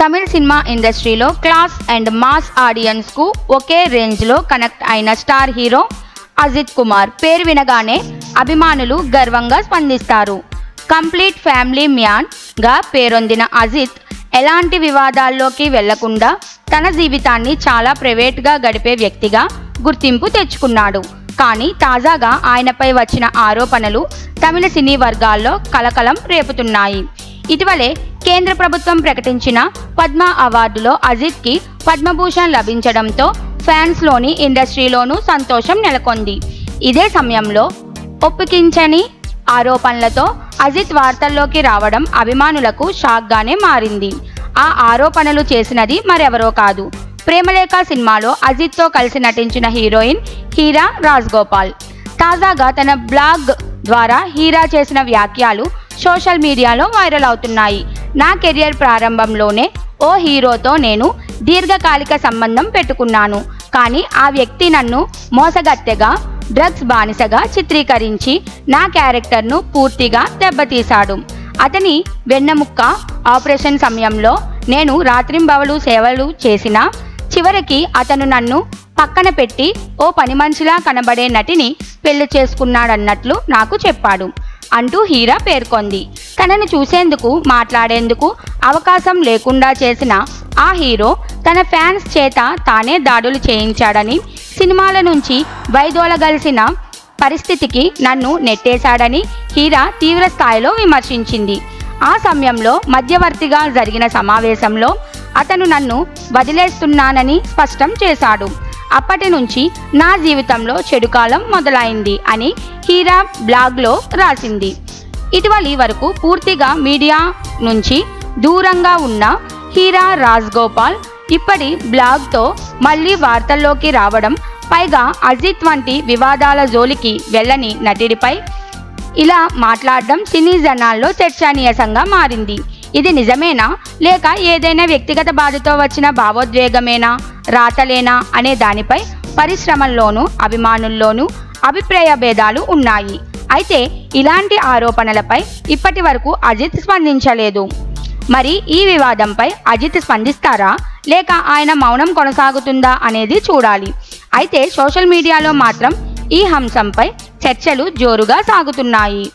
తమిళ cinema ఇండస్ట్రీలో class and mass ఆడియన్స్కు ఒకే రేంజ్లో కనెక్ట్ అయిన స్టార్ హీరో అజిత్ కుమార్. పేరు వినగానే అభిమానులు గర్వంగా స్పందిస్తారు. కంప్లీట్ ఫ్యామిలీ మ్యాన్గా పేరొందిన అజిత్ ఎలాంటి వివాదాల్లోకి వెళ్ళకుండా తన జీవితాన్ని చాలా ప్రైవేట్గా గడిపే వ్యక్తిగా గుర్తింపు తెచ్చుకున్నాడు. కానీ తాజాగా ఆయనపై వచ్చిన ఆరోపణలు తమిళ సినీ వర్గాల్లో కలకలం రేపుతున్నాయి. ఇటీవలే కేంద్ర ప్రభుత్వం ప్రకటించిన పద్మ అవార్డులో అజిత్కి పద్మభూషణ్ లభించడంతో ఫ్యాన్స్లోని ఇండస్ట్రీలోనూ సంతోషం నెలకొంది. ఇదే సమయంలో ఒప్పికించని ఆరోపణలతో అజిత్ వార్తల్లోకి రావడం అభిమానులకు షాక్గానే మారింది. ఆ ఆరోపణలు చేసినది మరెవరో కాదు. ప్రేమలేఖ సినిమాలో అజిత్తో కలిసి నటించిన హీరోయిన్ హీరా రాజ్గోపాల్. తాజాగా తన బ్లాగ్ ద్వారా హీరా చేసిన వ్యాఖ్యలు సోషల్ మీడియాలో వైరల్ అవుతున్నాయి. నా కెరియర్ ప్రారంభంలోనే ఓ హీరోతో నేను దీర్ఘకాలిక సంబంధం పెట్టుకున్నాను. కానీ ఆ వ్యక్తి నన్ను మోసగత్తెగా డ్రగ్స్ బానిసగా చిత్రీకరించి నా క్యారెక్టర్ను పూర్తిగా దెబ్బతీశాడు. అతని వెన్నెముక్క ఆపరేషన్ సమయంలో నేను రాత్రింబవలు సేవలు చేసిన చివరికి అతను నన్ను పక్కన పెట్టి ఓ పని మనిషిలా కనబడే నటిని పెళ్ళి చేసుకున్నాడన్నట్లు నాకు చెప్పాడు. అంటూ హీరా పేర్కొంది. తనను చూసేందుకు మాట్లాడేందుకు అవకాశం లేకుండా చేసిన ఆ హీరో తన ఫ్యాన్స్ చేత తానే దాడులు చేయించాడని సినిమాల నుంచి వైదొలగలిసిన పరిస్థితికి నన్ను నెట్టేశాడని హీరా తీవ్ర స్థాయిలో విమర్శించింది. ఆ సమయంలో మధ్యవర్తిగా జరిగిన సమావేశంలో అతను నన్ను వదిలేస్తున్నానని స్పష్టం చేశాడు. అప్పటి నుంచి నా జీవితంలో చెడుకాలం మొదలైంది అని హీరా బ్లాగ్లో రాసింది. ఇటీవలి వరకు పూర్తిగా మీడియా నుంచి దూరంగా ఉన్న హీరా రాజ్ గోపాల్ ఇప్పటి బ్లాగ్తో మళ్ళీ వార్తల్లోకి రావడం పైగా అజిత్ వంటి వివాదాల జోలికి వెళ్ళని నటుడిపై ఇలా మాట్లాడడం సినీ జనాల్లో చర్చనీయాంశంగా మారింది. ఇది నిజమేనా? లేక ఏదైనా వ్యక్తిగత బాధతో వచ్చిన భావోద్వేగమేనా? రాతలేనా? అనే దానిపై పరిశ్రమల్లోనూ అభిమానుల్లోనూ అభిప్రాయ భేదాలు ఉన్నాయి. అయితే ఇలాంటి ఆరోపణలపై ఇప్పటి వరకు అజిత్ స్పందించలేదు. మరి ఈ వివాదంపై అజిత్ స్పందిస్తారా? లేక ఆయన మౌనం కొనసాగుతుందా అనేది చూడాలి. అయితే సోషల్ మీడియాలో మాత్రం ఈ అంశంపై చర్చలు జోరుగా సాగుతున్నాయి.